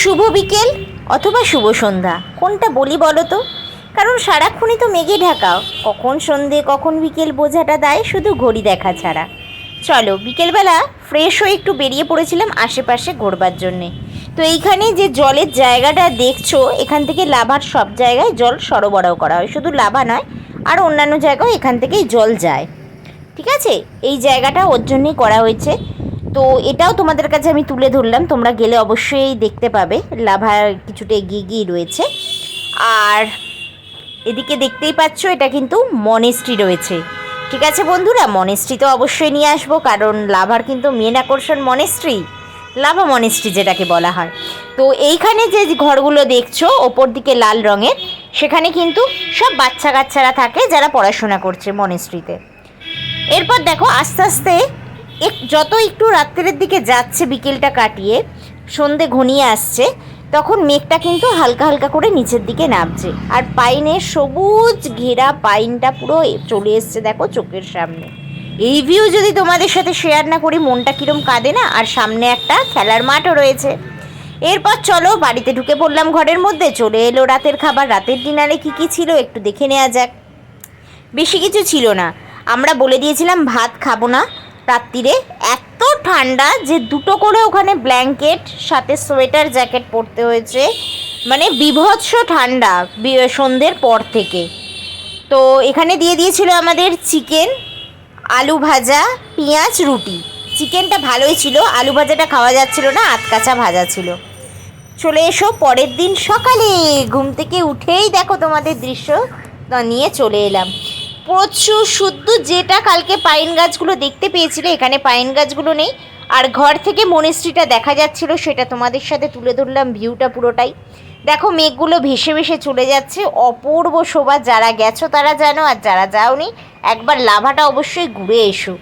শুভ বিকেল অথবা শুভ সন্ধ্যা, কোনটা বলি বলো তো? কারণ সারাক্ষণই তো মেঘে ঢাকা কখন সন্ধে, কখন বিকেল বোঝাটা দেয় শুধু ঘড়ি দেখা ছাড়া। চলো, বিকেলবেলা ফ্রেশ হয়ে একটু বেরিয়ে পড়েছিলাম আশেপাশে ঘোরবার জন্যে। তো এইখানে যে জলের জায়গাটা দেখছ, এখান থেকে লাভার সব জায়গায় জল সরবরাহ করা হয়। শুধু লাভা নয়, আর অন্যান্য জায়গাও এখান থেকেই জল যায়। ঠিক আছে? এই জায়গাটা ওর জন্যই করা হয়েছে। তো এটাও তোমাদের কাছে আমি তুলে ধরলাম। তোমরা গেলে অবশ্যই দেখতে পাবে। লাভা কিছুটা এগিয়ে গিয়ে রয়েছে। আর এদিকে দেখতেই পাচ্ছ, এটা কিন্তু মনেস্ট্রি রয়েছে। ঠিক আছে বন্ধুরা মনেস্ট্রি তো অবশ্যই নিয়ে আসব, কারণ লাভার কিন্তু মেন আকর্ষণ মনেস্ট্রি লাভা মনেস্ট্রি যেটাকে বলা হয়। তো এইখানে যে ঘরগুলো দেখছ, ওপর দিকে লাল রঙের, সেখানে কিন্তু সব বাচ্চা কাচ্চারা থাকে যারা পড়াশোনা করছে মনেস্ট্রিতে এরপর দেখো, আস্তে আস্তে এক, যত একটু রাত্রের দিকে যাচ্ছে, বিকেলটা কাটিয়ে, সন্ধে ঘনিয়ে আসছে, তখন মেঘটা কিন্তু হালকা হালকা করে নিচের দিকে নামছে। আর পাইনের সবুজ ঘেরা পাইনটা পুরো চলে এসছে দেখো চোখের সামনে। এই ভিউ যদি তোমাদের সাথে শেয়ার না করি, মনটা কিরম কাঁদে না? আর সামনে একটা খেলার মাঠও রয়েছে। এরপর চলো, বাড়িতে ঢুকে পড়লাম ঘরের মধ্যে। চলে এলো রাতের খাবার। রাতের ডিনারে কী কী ছিল একটু দেখে নেওয়া যাক। বেশি কিছু ছিল না। আমরা বলে দিয়েছিলাম, ভাত খাব না। রাত্রিরে এত ঠান্ডা যে দুটো করে ওখানে ব্ল্যাঙ্কেট, সাথে সোয়েটার, জ্যাকেট পরতে হয়েছে। মানে বিভৎস ঠান্ডা সন্ধ্যের পর থেকে। তো এখানে দিয়ে দিয়েছিল আমাদের চিকেন, আলু ভাজা, পেঁয়াজ, রুটি। চিকেনটা ভালোই ছিল, আলু ভাজাটা খাওয়া যাচ্ছিল না আতকাচা ভাজা ছিল। চলে এসো পরের দিন সকালে। ঘুম থেকে উঠেই দেখো তোমাদের দৃশ্য নিয়ে চলে এলাম। প্রচুর শুদ্ধ যেটা কালকে পাইন গাছগুলো দেখতে পেয়েছিলে, এখানে পাইন গাছগুলো নেই। আর ঘর থেকে মনেস্ট্রিটা দেখা যাচ্ছিল, সেটা তোমাদের সাথে তুলে ধরলাম ভিউটা পুরোটাই। দেখো, মেঘগুলো ভেসে ভেসে চলে যাচ্ছে। অপূর্ব শোভা, যারা গেছো তারা জানো, আর যারা যাওনি, একবার লাভাটা অবশ্যই ঘুরে এসো।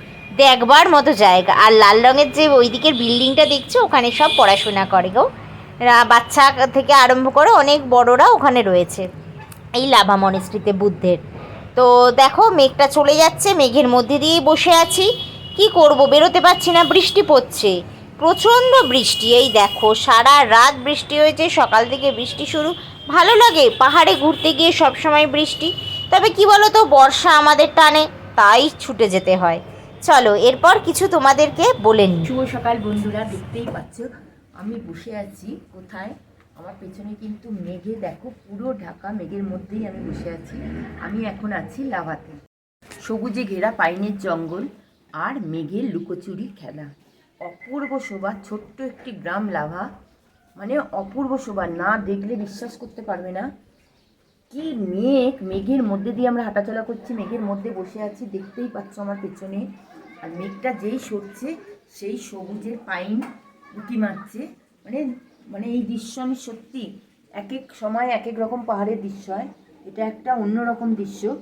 দেখবার মতো জায়গা। আর লাল রঙের যে ওই দিকের বিল্ডিংটা দেখছ, ওখানে সব পড়াশোনা করে গো। বাচ্চা থেকে আরম্ভ করে অনেক বড়রা ওখানে রয়েছে। এই লাভা মনেস্ট্রিতে বুদ্ধের। তো দেখো, মেঘটা চলে যাচ্ছে, মেঘের মধ্যে দিয়েই বসে আছি। কি করব, বেরোতে পারছি না, বৃষ্টি পড়ছে। প্রচণ্ড বৃষ্টি, এই দেখো, সারা রাত বৃষ্টি হয়েছে, সকাল থেকে বৃষ্টি শুরু। ভালো লাগে, পাহাড়ে ঘুরতে গিয়ে সব সময় বৃষ্টি। তবে কি বলো তো বর্ষা আমাদের টানে, তাই ছুটে যেতে হয়। চলো, এরপর কিছু তোমাদেরকে বলে শুভ সকাল বন্ধুরা, দেখতেই পাচ্ছ, আমি বসে আছি, কোথায়? আমার পেছনে কিন্তু মেঘে দেখো, পুরো ঢাকা মেঘের মধ্যেই আমি বসে আছি। আমি এখন আছি লাভাতে। সবুজে ঘেরা পাইনের জঙ্গল আর মেঘের লুকোচুরি খেলা। অপূর্ব শোভা, ছোট্ট একটি গ্রাম লাভা। মানে অপূর্ব শোভা, না দেখলে বিশ্বাস করতে পারবে না। কি মেঘ! মেঘের মধ্যে দিয়ে আমরা হাঁটাচলা করছি, মেঘের মধ্যে বসে আছি, দেখতেই পাচ্ছ আমার পেছনে। আর মেঘটা যেই সরছে, সেই সবুজের পাইন উঁকি মারছে। মানে মানে এই দৃশ্য আমি সত্যি এক এক সময় এক এক রকম পাহাড়ের দৃশ্য হয়। এটা একটা অন্যরকম দৃশ্য।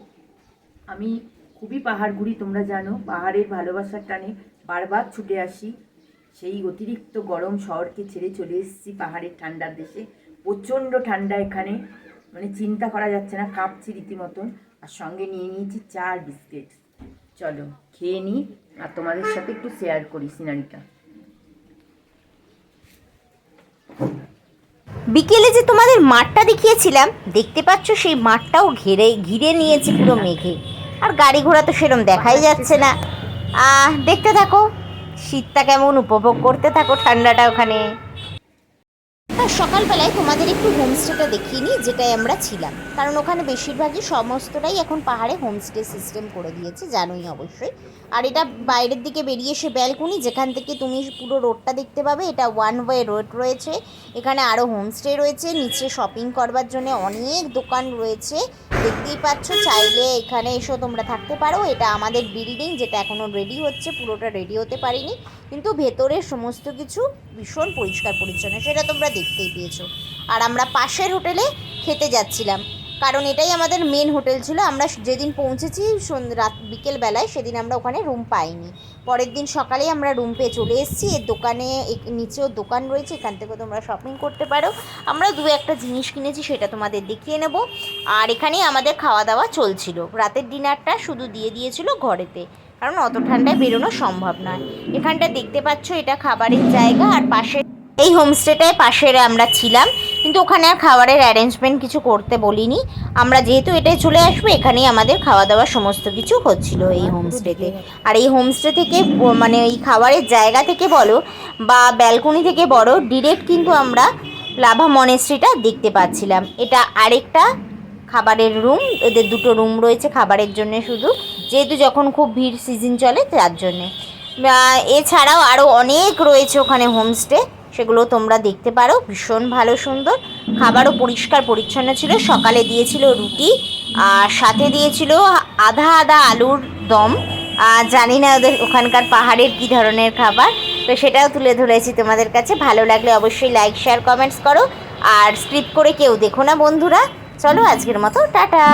আমি খুবই পাহাড় ঘুরি তোমরা জানো, পাহাড়ের ভালোবাসার টানে বারবার ছুটে আসি। সেই অতিরিক্ত গরম শহরকে ছেড়ে চলে এসেছি পাহাড়ের ঠান্ডার দেশে। প্রচণ্ড ঠান্ডা এখানে। মানে চিন্তা করা যাচ্ছে না, কাঁপছি রীতিমতন। আর সঙ্গে নিয়ে নিয়েছি চা আর বিস্কিট। চলো, খেয়ে নিই আর তোমাদের সাথে একটু শেয়ার করি সিনারিটা। বিকেলে যে তোমাদের মাঠটা দেখিয়েছিলাম, দেখতে পাচ্ছ সেই মাঠটাও ঘিরে ঘিরে নিয়েছে পুরো মেঘে। আর গাড়ি ঘোড়া তো সেরম দেখাই যাচ্ছে না। দেখতে থাকো, শীতটা কেমন উপভোগ করতে থাকো ঠান্ডাটা ওখানে। আর সকালবেলায় তোমাদের একটু হোমস্টেটা দেখিয়ে নিই যেটাই আমরা ছিলাম। কারণ ওখানে বেশিরভাগই সমস্তটাই এখন পাহাড়ে হোমস্টে সিস্টেম করে দিয়েছে, জানোই অবশ্যই। আর এটা বাইরের দিকে বেরিয়ে এসে ব্যালকনি যেখান থেকে তুমি পুরো রোডটা দেখতে পাবে, এটা ওয়ান ওয়ে রোড রয়েছে। এখানে আরও হোমস্টে রয়েছে, নিচে শপিং করবার জন্য অনেক দোকান রয়েছে। দেখতেই পাচ্ছ, চাইলে এখানে এসেও তোমরা থাকতে পারো। এটা আমাদের বিল্ডিং যেটা এখনও রেডি হচ্ছে। পুরোটা রেডি হতে পারিনি। কিন্তু ভেতরের সমস্ত কিছু ভীষণ পরিষ্কার পরিচ্ছন্ন, সেটা তোমরা দেখতেই পেয়েছ। আর আমরা পাশের হোটেলে খেতে যাচ্ছিলাম। কারণ এটাই আমাদের মেন হোটেল ছিল। আমরা যেদিন পৌঁছেছি রাত বিকেলবেলায় সেদিন আমরা ওখানে রুম পাইনি। পরের দিন সকালেই আমরা রুম পেয়ে চলে এসেছি। এর দোকানে নিচেও দোকান রয়েছে, এখান থেকে তোমরা শপিং করতে পারো। আমরা দু একটা জিনিস কিনেছি, সেটা তোমাদের দেখিয়ে নেব। আর এখানেই আমাদের খাওয়া দাওয়া চলছিল। রাতের ডিনারটা শুধু দিয়ে দিয়েছিল ঘরেতে। কারণ অত ঠান্ডায় বেরোনো সম্ভব নয়। এখানটা দেখতে পাচ্ছ, এটা খাবারের জায়গা। আর পাশে, এই হোমস্টেটায় পাশের আমরা ছিলাম। কিন্তু ওখানে আর খাবারের অ্যারেঞ্জমেন্ট কিছু করতে বলিনি। আমরা যেহেতু এটাই চলে আসব এখানেই আমাদের খাওয়া দাওয়া সমস্ত কিছু হচ্ছিল এই হোমস্টেতে আর এই হোমস্টে থেকে মানে এই খাবারের জায়গা থেকে বলো বা ব্যালকনি থেকে বড় ডিরেক্ট কিন্তু আমরা লাভা মনেস্ট্রিটা দেখতে পাচ্ছিলাম। এটা আরেকটা খাবারের রুম এদের দুটো রুম রয়েছে খাবারের জন্য শুধু। যেহেতু যখন খুব ভিড় সিজন চলে তার জন্যে। এছাড়াও আরও অনেক রয়েছে ওখানে হোমস্টে সেগুলো তোমরা দেখতে পারো। ভীষণ ভালো, সুন্দর। খাবারও পরিষ্কার, পরিচ্ছন্ন ছিল। সকালে দিয়েছিল রুটি, আর সাথে দিয়েছিল আধা আধা আলুর দম। জানি না ওদের ওখানকার পাহাড়ের কী ধরনের খাবার। তো সেটাও তুলে ধরেছি তোমাদের কাছে। ভালো লাগলে অবশ্যই লাইক শেয়ার কমেন্টস করো। আর স্ক্রিপ্ট করে কেউ দেখো না বন্ধুরা। চলো আজকের মতো, টাটা!